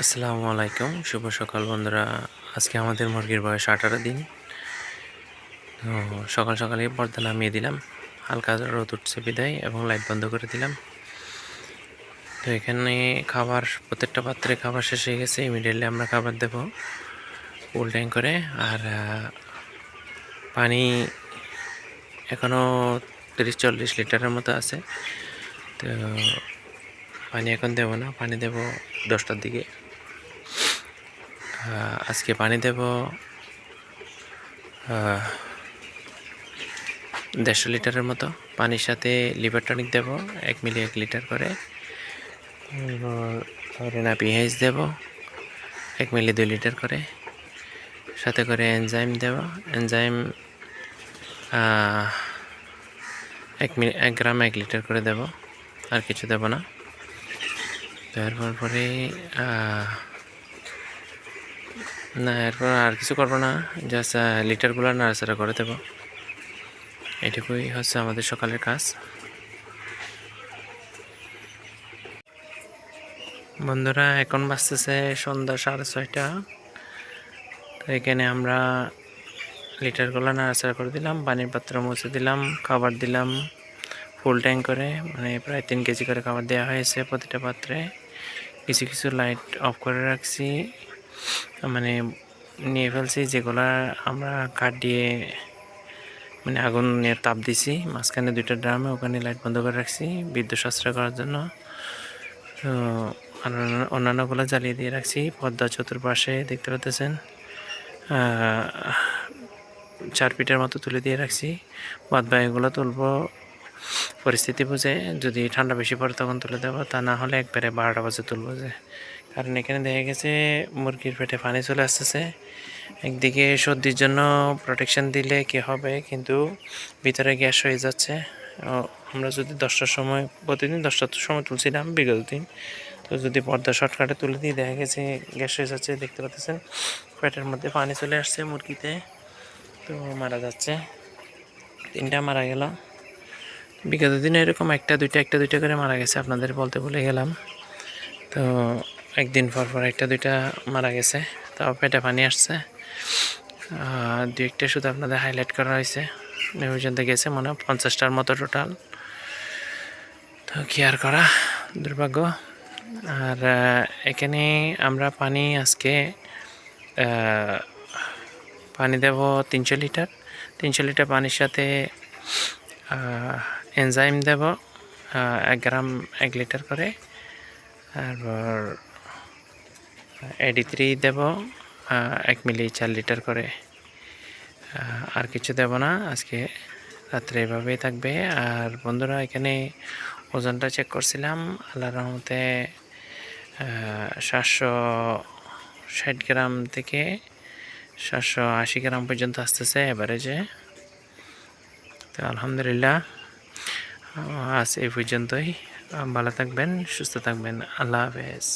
আসসালামু আলাইকুম, শুভ সকাল বন্ধুরা। আজকে আমাদের মুরগির বয়স আঠারো দিন। তো সকাল সকালে পর্দা নামিয়ে দিলাম। হালকা রোদ উঠছে বিদায় এবং লাইট বন্ধ করে দিলাম। তো এখানে খাবার, প্রত্যেকটা পাত্রে খাবার শেষ হয়ে গেছে। ইমিডিয়েটলি আমরা খাবার দেবো ফুল ট্যাঙ্ক করে। আর পানি এখনও তিরিশ চল্লিশ লিটারের মতো আছে। তো পানি এখন দেব না, পানি দেব দশটার দিকে। আজকে পানি দেব। দেড়শো লিটারের মতো পানির সাথে লিভার টনিক দেব, এক মিলি এক লিটার করে রেনা পিঁয়াজ দেব, এক মিলি দুই লিটার করে। সাথে করে এনজাইম দেব। এনজাইম এক মিলি এক গ্রাম এক লিটার করে দেব। আর কিছু দেব না। তারপর পরে না, এরপর আর কিছু করব না। জাস্ট লিটারগুলো নাড়াচাড়া করে দেবো। এটুকুই হচ্ছে আমাদের সকালের কাজ। বন্ধুরা, এখন বাজতেছে সন্ধ্যা সাড়ে ছয়টা। তো এখানে আমরা লিটারগুলো নাড়াচাড়া করে দিলাম, পানির পাত্র মুছে দিলাম, খাবার দিলাম ফুল ট্যাঙ্ক করে মানে প্রায় তিন কেজি করে খাবার দেওয়া হয়েছে প্রতিটা পাত্রে। কিছু কিছু লাইট অফ করে রাখছি। মানে নিয়ে ফেলছি, যেগুলা আমরা কাঠ দিয়ে মানে আগুনের তাপ দিছি, মাঝখানে দুইটা ড্রামে, ওখানে লাইট বন্ধ করে রাখছি, বিদ্যুৎ সাশ্রয় করার জন্য। তো অন্যান্যগুলো জ্বালিয়ে দিয়ে রাখছি, পদ্মা চতুর্পাশে দেখতে পাচ্ছেন চার ফিটের মতো তুলে দিয়ে রাখছি। বাদ বাকিগুলো তুলবো পরিস্থিতি বুঝে, যদি ঠান্ডা বেশি পড়ে তখন তুলে দেবো, তা না হলে একবারে বারোটা বাজে তুলবো যে। কারণ এখানে দেখা গেছে মুরগির পেটে পানি চলে আসতেছে। একদিকে সর্দির জন্য প্রোটেকশন দিলে কি হবে, কিন্তু ভিতরে গ্যাস হয়ে যাচ্ছে। আমরা যদি দশটার সময়, প্রতিদিন দশটার সময় তুলছিলাম, বিগত দিন। তো যদি পর্দা শর্টকাটে তুলে দিয়ে দেখা গেছে গ্যাস হয়ে যাচ্ছে, দেখতে পাচ্ছেন, পেটের মধ্যে পানি চলে আসছে মুরগিতে। তো মারা যাচ্ছে। তিনটা মারা গেল। বিগত দিনে এরকম একটা, দুইটা একটা, দুইটা করে মারা গেছে, আপনাদের বলতে ভুলে গেলাম। তো একদিন পর পর একটা, দুইটা মারা গেছে। তাও পেটে পানি আসছে। দু একটা শুধু আপনাদের হাইলাইট করা হয়েছে। এই গেছে মনে হয় পঞ্চাশটার মতো টোটাল তো কি আর করা? দুর্ভাগ্য। আর এখানে আমরা পানি আজকে পানি দেব তিনশো লিটার। তিনশো লিটার পানির সাথে এনজাইম দেব এক গ্রাম এক লিটার করে। তারপর এডি থ্রি দেব এক মিলি চার লিটার করে। আর কিছু দেব না, আজকে রাত্রে এভাবেই থাকবে। আর বন্ধুরা, এখানে ওজনটা চেক করছিলাম আল্লাহ রহমতে সাতশো ষাট গ্রাম থেকে সাতশো আশি গ্রাম পর্যন্ত আসতেছে এভারেজে তো আলহামদুলিল্লাহ আজ এই পর্যন্তই। ভালো থাকবেন, সুস্থ থাকবেন। আল্লাহ হাফেজ।